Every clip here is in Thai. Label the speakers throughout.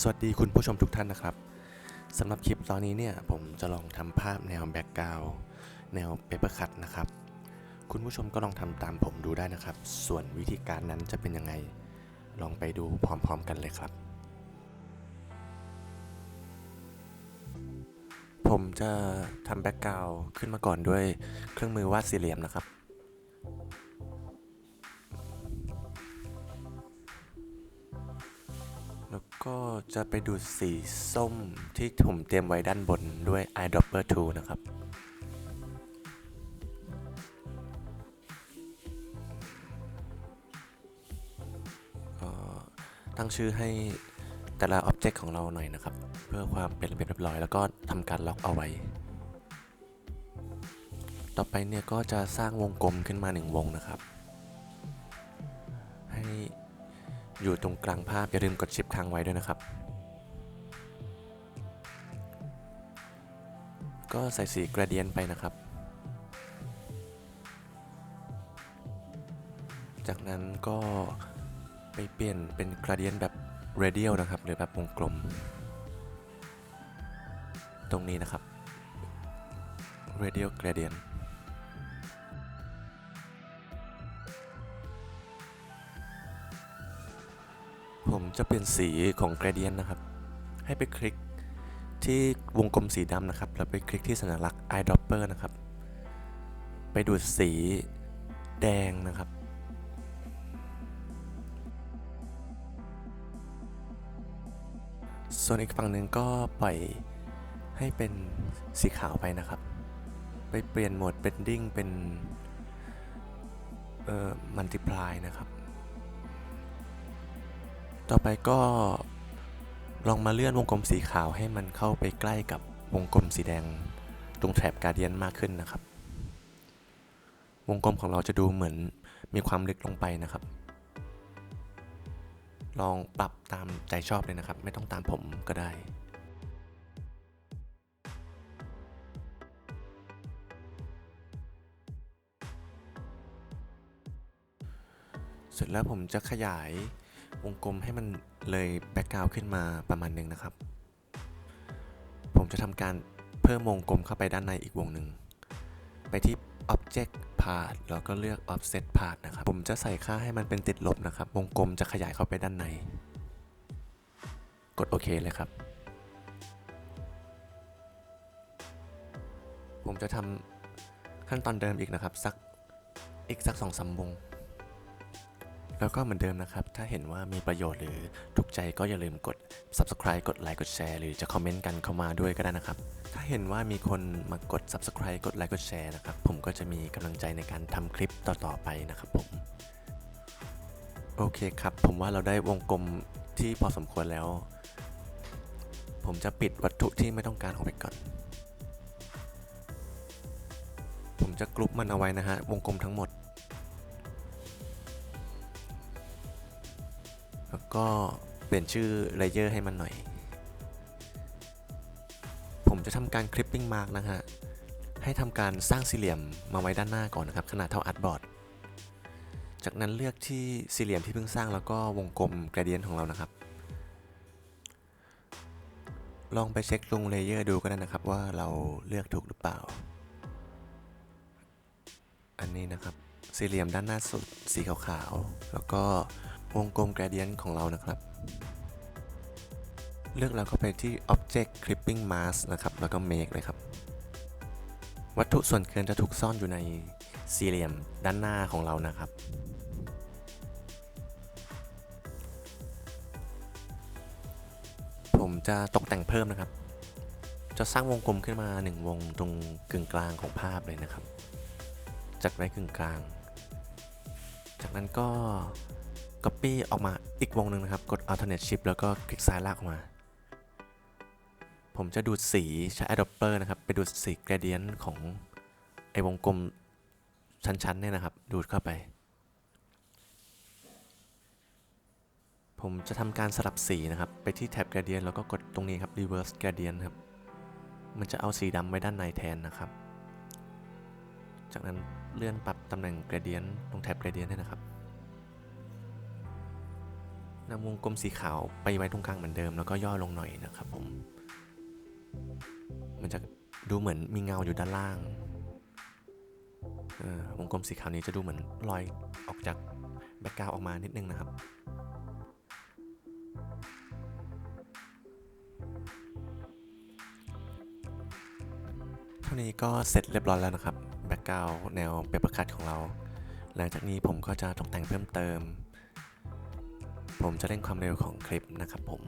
Speaker 1: สวัสดีคุณผู้ชมทุกท่านนะครับสำหรับคลิปตอนนี้เนี่ยผมจะลองทำภาพแนวแบ็กกราวแนวเปเปอร์คัตนะครับ คุณผู้ชมก็ลองทำตามผมดูได้นะครับ ส่วนวิธีการนั้นจะเป็นยังไง ลองไปดูพร้อมๆกันเลยครับ ผมจะทำแบ็กกราวขึ้นมาก่อนด้วยเครื่องมือวาดสี่เหลี่ยมนะครับ ก็จะไปดูดสีส้มที่ผมเตรียมไว้ด้านบนด้วย eyedropper 2นะครับตั้งชื่อให้แต่ละอ็อบเจกต์ของเราหน่อยนะครับ เพื่อความเป็นระเบียบเรียบร้อย แล้วก็ทำการล็อกเอาไว้ ต่อไปเนี่ยก็จะสร้างวงกลมขึ้นมาหนึ่งวงนะครับ ให้อยู่ตรงกลางภาพอย่าลืมกดชิป ค้างไว้ด้วยนะครับ ก็ใส่สีกระเดียนไปนะครับ จากนั้นก็ไปเปลี่ยนเป็นกระเดียนแบบเรเดียลนะครับ หรือแบบวงกลม ตรงนี้นะครับ radial gradient จะเปลี่ยนสีของ gradient นะครับ ให้ไปคลิกที่วงกลมสีดำนะครับ แล้วไปคลิกที่สัญลักษณ์ eyedropper นะครับ ไปดูดสีแดงนะครับ ส่วนอีกฝั่งหนึ่งก็ปล่อยให้เป็นสีขาวไปนะครับ ไปเปลี่ยนโหมด bending เป็นเอ่อ multiply นะครับ ต่อไปก็ลองมาเลื่อนวงกลมสีขาวให้มันเข้าไปใกล้กับวงกลมสีแดงตรงแถบการเดียนมากขึ้นนะครับ วงกลมของเราจะดูเหมือนมีความลึกลงไปนะครับ ลองปรับตามใจชอบเลยนะครับ ไม่ต้องตามผมก็ได้เสร็จแล้วผมจะขยาย วงกลมให้มันเลยแบ็กกราวขึ้นมาประมาณหนึ่งนะครับ ผมจะทำการเพิ่มวงกลมเข้าไปด้านในอีกวงหนึ่ง ไปที่ Object Part แล้วก็เลือก Offset Part นะครับ ผมจะใส่ค่าให้มันเป็นติดลบนะครับ วงกลมจะขยายเข้าไปด้านใน กดโอเคเลยครับ ผมจะทำขั้นตอนเดิมอีกนะครับ สักอีกสักสองสามวง แล้วก็เหมือนเดิมนะครับ ถ้าเห็นว่ามีประโยชน์หรือถูกใจก็อย่าลืมกด subscribe กดไลค์กดแชร์หรือจะคอมเมนต์กันเข้ามาด้วยก็ได้นะครับ ถ้าเห็นว่ามีคนมากด subscribe กดไลค์กดแชร์นะครับ ผมก็จะมีกำลังใจในการทำคลิปต่อๆไปนะครับผม โอเคครับ ผมว่าเราได้วงกลมที่พอสมควรแล้ว ผมจะปิดวัตถุที่ไม่ต้องการออกไปก่อน ผมจะกลุ่มมันเอาไว้นะฮะวงกลมทั้งหมด ก็เปลี่ยนชื่อเลเยอร์ให้มันหน่อย ผมจะทำการคลิปปิ้งมาร์กนะฮะ ให้ทำการสร้างสี่เหลี่ยมมาไว้ด้านหน้าก่อนนะครับ ขนาดเท่าอาร์ตบอร์ด จากนั้นเลือกที่สี่เหลี่ยมที่เพิ่งสร้างแล้วก็วงกลมกระเดียนของเรานะครับ ลองไปเช็คลงเลเยอร์ดูก็ได้นะครับว่าเราเลือกถูกหรือเปล่า อันนี้นะครับสี่เหลี่ยมด้านหน้าสุดสีขาวๆ แล้วก็ วงกลม gradient ของเรานะครับ เลือกแล้วก็ไปที่ object clipping mask นะครับ แล้วก็ make เลยครับ วัตถุส่วนเกินจะถูกซ่อนอยู่ในสี่เหลี่ยมด้านหน้าของเรานะครับ ผมจะตกแต่งเพิ่มนะครับ จะสร้างวงกลมขึ้นมาหนึ่งวงตรงกึ่งกลางของภาพเลยนะครับ จัดไว้กึ่งกลาง จากนั้นก็ Copy ออกมาอีกวงหนึ่งนะครับ กด Alternate Shift แล้วก็คลิกซ้ายลากออกมา ผมจะดูดสีใช้ Eyedropper นะครับ ไปดูดสี Gradient ของไอวงกลมชั้นๆเนี่ยนะครับ ดูดเข้าไป ผมจะทำการสลับสีนะครับ ไปที่แท็บ Gradient แล้วก็กดตรงนี้ครับ Reverse Gradient ครับ มันจะเอาสีดำไว้ด้านในแทนนะครับ จากนั้นเลื่อนปรับตำแหน่ง Gradient ตรงแท็บ Gradient ให้นะครับ นำวงกลมสีขาวไปไว้ตรงกลางเหมือนเดิม แล้วก็ย่อลงหน่อยนะครับผม มันจะดูเหมือนมีเงาอยู่ด้านล่างวงกลมสีขาวนี้จะดูเหมือนลอยออกจากแบ็กกราวออกมานิดนึงนะครับ เท่านี้ก็เสร็จเรียบร้อยแล้วนะครับแบ็กกราวแนวเปเปอร์คัตของเรา หลังจากนี้ผมก็จะตกแต่งเพิ่มเติม ผมจะเร่งความเร็วของคลิปนะครับผม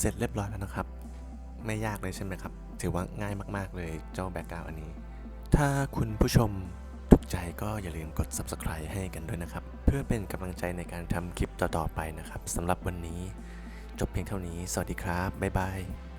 Speaker 1: เสร็จเรียบร้อยแล้วนะครับ ไม่ยากเลยใช่ไหมครับ ถือว่าง่ายมากๆเลยเจ้าแบ็กกราวอันนี้ ถ้าคุณผู้ชมถูกใจก็อย่าลืมกด subscribe ให้กันด้วยนะครับ เพื่อเป็นกำลังใจในการทำคลิปต่อๆไปนะครับสำหรับวันนี้ จบเพียงเท่านี้ สวัสดีครับ บ๊ายบาย